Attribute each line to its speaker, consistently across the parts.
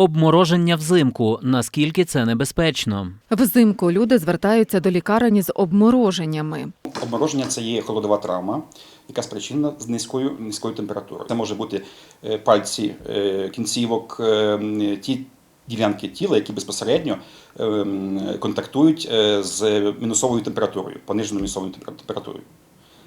Speaker 1: Обмороження взимку. Наскільки це небезпечно?
Speaker 2: Взимку люди звертаються до лікарень з обмороженнями.
Speaker 3: Обмороження це є холодова травма, яка спричинена з низькою низькою температурою. Це може бути е, пальці, е, кінцівок, е, ті ділянки тіла, які безпосередньо контактують з мінусовою температурою, пониженою мінусовою темпера- температурою.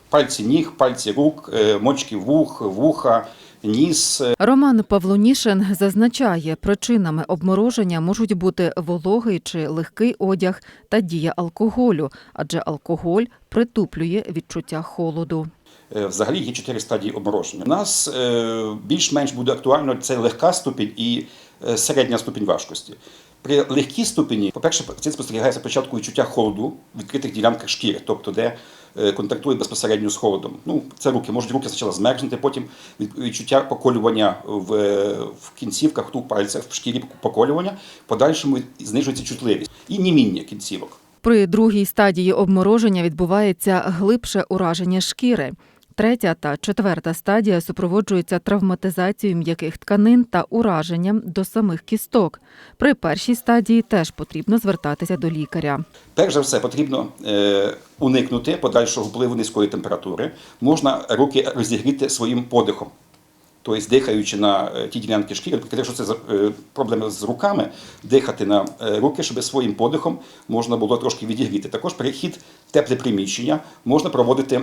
Speaker 3: Пальці ніг, пальці рук, мочки вух, вуха, ніс,
Speaker 2: Роман Павлонішин зазначає, причинами обмороження можуть бути вологий чи легкий одяг та дія алкоголю, адже алкоголь притуплює відчуття холоду.
Speaker 3: Е, Взагалі є чотири стадії обмороження. У нас е, більш-менш буде актуально це легка ступінь і е, середня ступінь важкості. При легкій ступені, по-перше, пацієнт спостерігається спочатку відчуття холоду в відкритих ділянках шкіри, тобто де е, контактує безпосередньо з холодом. Ну, це руки, можуть руки спочатку змерзнути, потім від- відчуття поколювання в, е, в кінцівках, тут пальцях, в шкірі поколювання, подальшому знижується чутливість і німіння кінцівок.
Speaker 2: При другій стадії обмороження відбувається глибше ураження шкіри. Третя та четверта стадія супроводжуються травматизацією м'яких тканин та ураженням до самих кісток. При першій стадії теж потрібно звертатися до лікаря.
Speaker 3: Перш за все, потрібно е, уникнути подальшого впливу низької температури. Можна руки розігріти своїм подихом. Тобто, дихаючи на е, ті ділянки шкіри, якщо це е, проблеми з руками, дихати на руки, щоб своїм подихом можна було трошки відігріти. Також перехід тепле приміщення можна проводити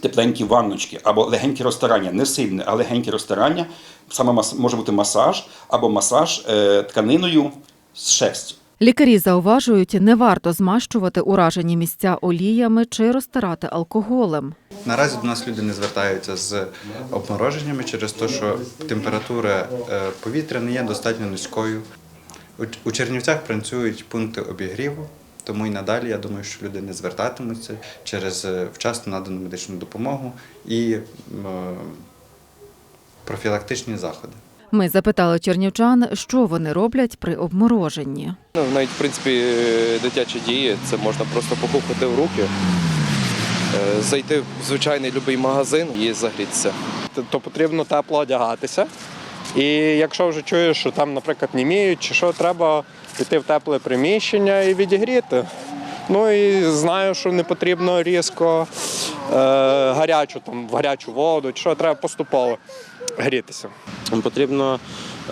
Speaker 3: тепленькі ванночки або легенькі розтирання, не сильне, а легенькі розтирання. Саме мас- може бути масаж або масаж е, тканиною з шерстю.
Speaker 2: Лікарі зауважують, не варто змащувати уражені місця оліями чи розтирати алкоголем.
Speaker 4: Наразі до нас люди не звертаються з обмороженнями через те, що температура е, повітря не є достатньо низькою. У- У Чернівцях працюють пункти обігріву, тому і надалі я думаю, що люди не звертатимуться через е, вчасно надану медичну допомогу і е, профілактичні заходи.
Speaker 2: Ми запитали чернівчан, що вони роблять при обмороженні.
Speaker 5: Ну, навіть в принципі е, дитячі дії, це можна просто покухати в руки, зайти в звичайний будь-який магазин і загрітися.
Speaker 6: то потрібно тепло одягатися. І якщо вже чуєш, що там, наприклад, німіють, чи що, треба піти в тепле приміщення і відігріти. Ну і знаю, що не потрібно різко е, гарячу, там, в гарячу воду, чи що треба поступово грітися.
Speaker 7: Потрібно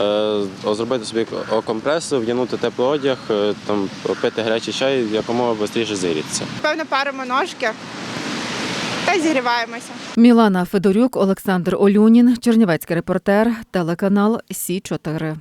Speaker 7: е, зробити собі компресу, вдягнути теплий одяг, е, там, пити гарячий чай, якомога швидше зігрітися.
Speaker 8: Певно, паримо ножки та зігріваємося.
Speaker 2: Мілана Федорюк, Олександр Олюнін, Чернівецький репортер, телеканал Сі 4